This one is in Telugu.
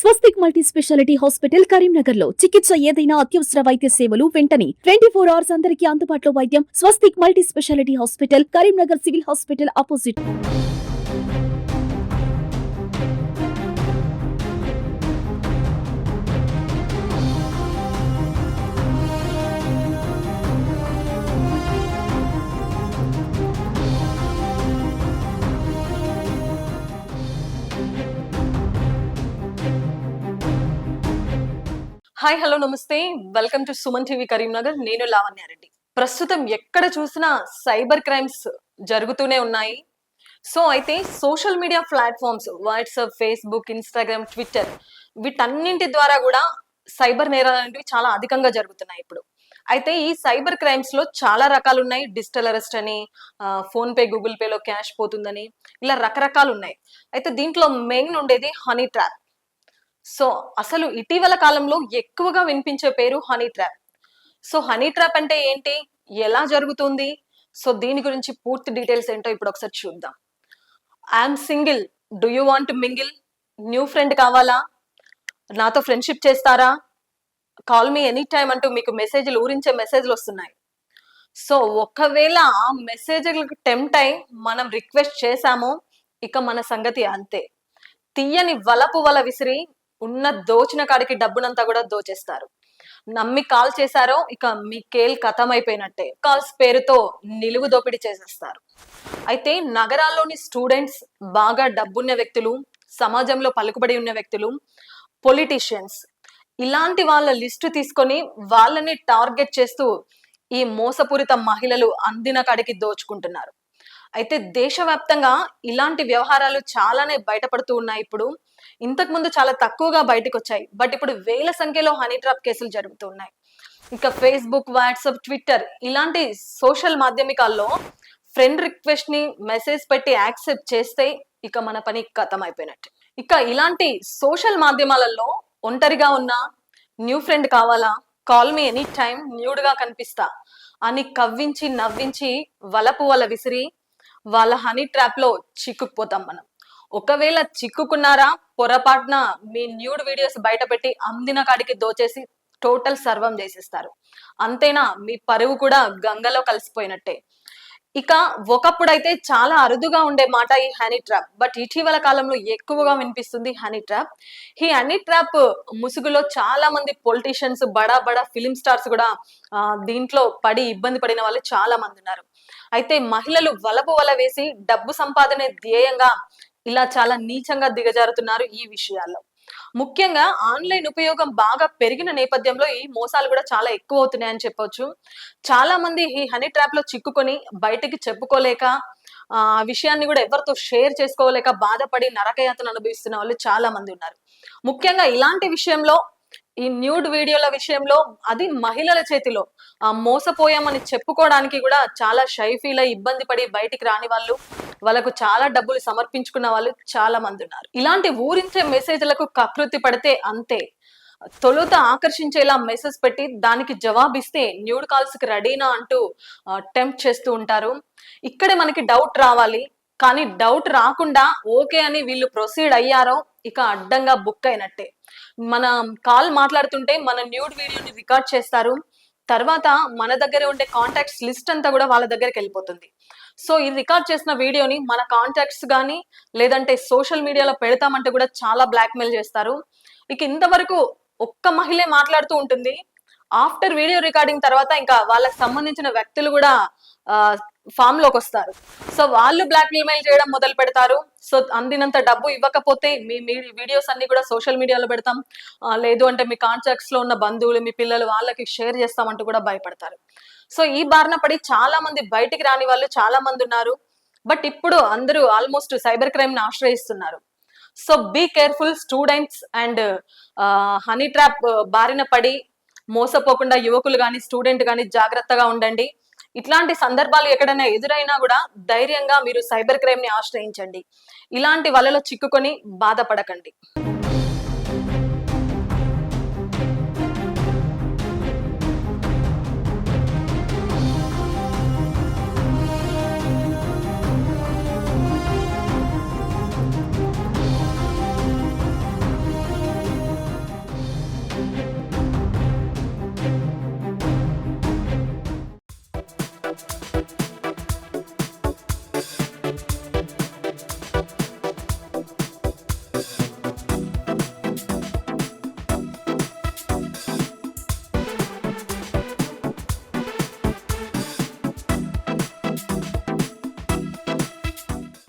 స్వస్తిక్ మల్టీ స్పెషాలిటీ హాస్పిటల్ కరీంనగర్లో చికిత్స ఏదైనా అత్యవసర వైద్య సేవలు వెంటనే. ట్వంటీ ఫోర్ అవర్స్ అందరికీ అందుబాటులో వైద్యం. Swastik multi speciality hospital Karimnagar civil hospital opposite. Hi hello నమస్తే. Welcome to Suman TV Karimnagar. నేను లావణ్యారెడ్డి ప్రస్తుతం ఎక్కడ చూసినా సైబర్ క్రైమ్స్ జరుగుతూనే ఉన్నాయి. సో అయితే social media platforms WhatsApp Facebook Instagram Twitter వీటన్నింటి ద్వారా కూడా సైబర్ నేరాలు అనేవి చాలా అధికంగా జరుగుతున్నాయి ఇప్పుడు. అయితే ఈ సైబర్ క్రైమ్స్లో చాలా రకాలు ఉన్నాయి. డిజిటల్ అరెస్ట్ అని ఫోన్ పే గూగుల్ పేలో క్యాష్ పోతుందని ఇలా రకరకాలు ఉన్నాయి. అయితే దీంట్లో మెయిన్ ఉండేది హనీ ట్రాప్. సో అసలు ఇటీవల కాలంలో ఎక్కువగా వినిపించే పేరు honey trap. So honey trap అంటే ఏంటి? ఎలా జరుగుతుంది? సో దీని గురించి పూర్తి డీటెయిల్స్ ఏంటో ఇప్పుడు ఒకసారి చూద్దాం. I'm single. Do you want mingle? New friend కావాలా? నాతో ఫ్రెండ్షిప్ చేస్తారా? కాల్ మీ ఎనీ టైం అంటూ మీకు మెసేజ్లు ఊరించే మెసేజ్లు వస్తున్నాయి. సో ఒకవేళ ఆ మెసేజ్లకు టెంప్ట్ అయి మనం రిక్వెస్ట్ చేశామో ఇక మన సంగతి అంతే. తీయని వలపు వల విసిరి ఉన్న దోచిన కాడికి డబ్బునంతా కూడా దోచేస్తారు. నమ్మి కాల్ చేశారో ఇక మీ కేల్ కథమైపోయినట్టే. అయిపోయినట్టే కాల్స్ పేరుతో నిలువు దోపిడీ చేసేస్తారు. అయితే నగరాల్లోని స్టూడెంట్స్ బాగా డబ్బున్న వ్యక్తులు సమాజంలో పలుకుబడి ఉన్న వ్యక్తులు పొలిటీషియన్స్ ఇలాంటి వాళ్ళ లిస్టు తీసుకొని వాళ్ళని టార్గెట్ చేస్తూ ఈ మోసపూరిత మహిళలు అందిన కాడికి దోచుకుంటున్నారు. అయితే దేశవ్యాప్తంగా ఇలాంటి వ్యవహారాలు చాలానే బయటపడుతూ ఉన్నాయి ఇప్పుడు. ఇంతకు ముందు చాలా తక్కువగా బయటకు వచ్చాయి బట్ ఇప్పుడు వేల సంఖ్యలో హనీ ట్రాప్ కేసులు జరుగుతున్నాయి. ఇంకా ఫేస్బుక్ వాట్సాప్ ట్విట్టర్ ఇలాంటి సోషల్ మాధ్యమికాల్లో ఫ్రెండ్ రిక్వెస్ట్ని మెసేజ్ పెట్టి యాక్సెప్ట్ చేస్తే ఇక మన పని కథం అయిపోయినట్టు ఇక ఇలాంటి సోషల్ మాధ్యమాలలో ఒంటరిగా ఉన్న న్యూ ఫ్రెండ్ కావాలా? కాల్ మీ ఎనీ టైం న్యూడ్గా కనిపిస్తా అని కవ్వించి నవ్వించి వలపు వల విసిరి వాళ్ళ హనీ ట్రాప్లో చిక్కుకుపోతాం మనం. ఒకవేళ చిక్కుకున్నారా పొరపాటున మీ న్యూడ్ వీడియోస్ బయట పెట్టి అందిన కాడికి దోచేసి టోటల్ సర్వం చేసేస్తారు. అంతేనా? మీ పరువు కూడా గంగలో కలిసిపోయినట్టే. ఇక ఒకప్పుడైతే చాలా అరుదుగా ఉండే మాట ఈ హనీ ట్రాప్. బట్ ఇటీవల కాలంలో ఎక్కువగా వినిపిస్తుంది హనీ ట్రాప్. ఈ హనీ ట్రాప్ ముసుగులో చాలా మంది పొలిటీషియన్స్ బడా బడా ఫిలిం స్టార్స్ కూడా దీంట్లో పడి ఇబ్బంది పడిన వాళ్ళు చాలా మంది ఉన్నారు. అయితే మహిళలు వలపు వల వేసి డబ్బు సంపాదనే ధ్యేయంగా ఇలా చాలా నీచంగా దిగజారుతున్నారు ఈ విషయాల్లో. ముఖ్యంగా ఆన్లైన్ ఉపయోగం బాగా పెరిగిన నేపథ్యంలో ఈ మోసాలు కూడా చాలా ఎక్కువ అవుతున్నాయని చెప్పొచ్చు. చాలా మంది ఈ హనీ ట్రాప్లో చిక్కుకొని బయటికి చెప్పుకోలేక ఆ ఆ విషయాన్ని కూడా ఎవరితో షేర్ చేసుకోలేక బాధపడి నరకయాతన అనుభవిస్తున్న వాళ్ళు చాలా మంది ఉన్నారు. ముఖ్యంగా ఇలాంటి విషయంలో ఈ న్యూడ్ వీడియోల విషయంలో అది మహిళల చేతిలో. ఆ మోసపోయామని చెప్పుకోవడానికి కూడా చాలా షై ఫీల్ అయి ఇబ్బంది పడి బయటికి రాని వాళ్ళు వాళ్ళకు చాలా డబ్బులు సమర్పించుకున్న వాళ్ళు చాలా మంది ఉన్నారు. ఇలాంటి ఊరించే మెసేజ్లకు కకృతి పడితే అంతే. తొలుత ఆకర్షించేలా మెసేజ్ పెట్టి దానికి జవాబిస్తే న్యూడ్ కాల్స్కి రెడీనా అంటూ టెంప్ట్ చేస్తూ ఉంటారు. ఇక్కడే మనకి డౌట్ రావాలి. కానీ డౌట్ రాకుండా ఓకే అని వీళ్ళు ప్రొసీడ్ అయ్యారో ఇక అడ్డంగా బుక్ అయినట్టే. మన కాల్ మాట్లాడుతుంటే మన న్యూడ్ వీడియోని రికార్డ్ చేస్తారు. తర్వాత మన దగ్గర ఉండే కాంటాక్ట్స్ లిస్ట్ అంతా కూడా వాళ్ళ దగ్గరికి వెళ్ళిపోతుంది. సో ఈ రికార్డ్ చేసిన వీడియోని మన కాంటాక్ట్స్ కానీ లేదంటే సోషల్ మీడియాలో పెడతామంటే కూడా చాలా బ్లాక్మెయిల్ చేస్తారు. ఇక ఇంతవరకు ఒక్క మహిళే మాట్లాడుతూ ఉంటుంది. ఆఫ్టర్ వీడియో రికార్డింగ్ తర్వాత ఇంకా వాళ్ళకి సంబంధించిన వ్యక్తులు కూడా ఫామ్లోకి వస్తారు సో వాళ్ళు బ్లాక్ మెయిల్ చేయడం మొదలు పెడతారు. సో అందినంత డబ్బు ఇవ్వకపోతే మీ మీ వీడియోస్ అన్ని కూడా సోషల్ మీడియాలో పెడతాం. లేదు అంటే మీ కాంటాక్ట్స్లో ఉన్న బంధువులు మీ పిల్లలు వాళ్ళకి షేర్ చేస్తామంటూ కూడా భయపడతారు. సో ఈ బారిన పడి చాలా మంది బయటికి రాని వాళ్ళు చాలా మంది ఉన్నారు. బట్ ఇప్పుడు అందరూ ఆల్మోస్ట్ సైబర్ క్రైమ్ని ఆశ్రయిస్తున్నారు. So be careful students and honey trap బారిన పడి మోసపోకుండా యువకులు కానీ స్టూడెంట్ కానీ జాగ్రత్తగా ఉండండి. ఇట్లాంటి సందర్భాలు ఎక్కడైనా ఎదురైనా కూడా ధైర్యంగా మీరు సైబర్ క్రైమ్ని ఆశ్రయించండి. ఇలాంటి వలలో చిక్కుకొని బాధపడకండి.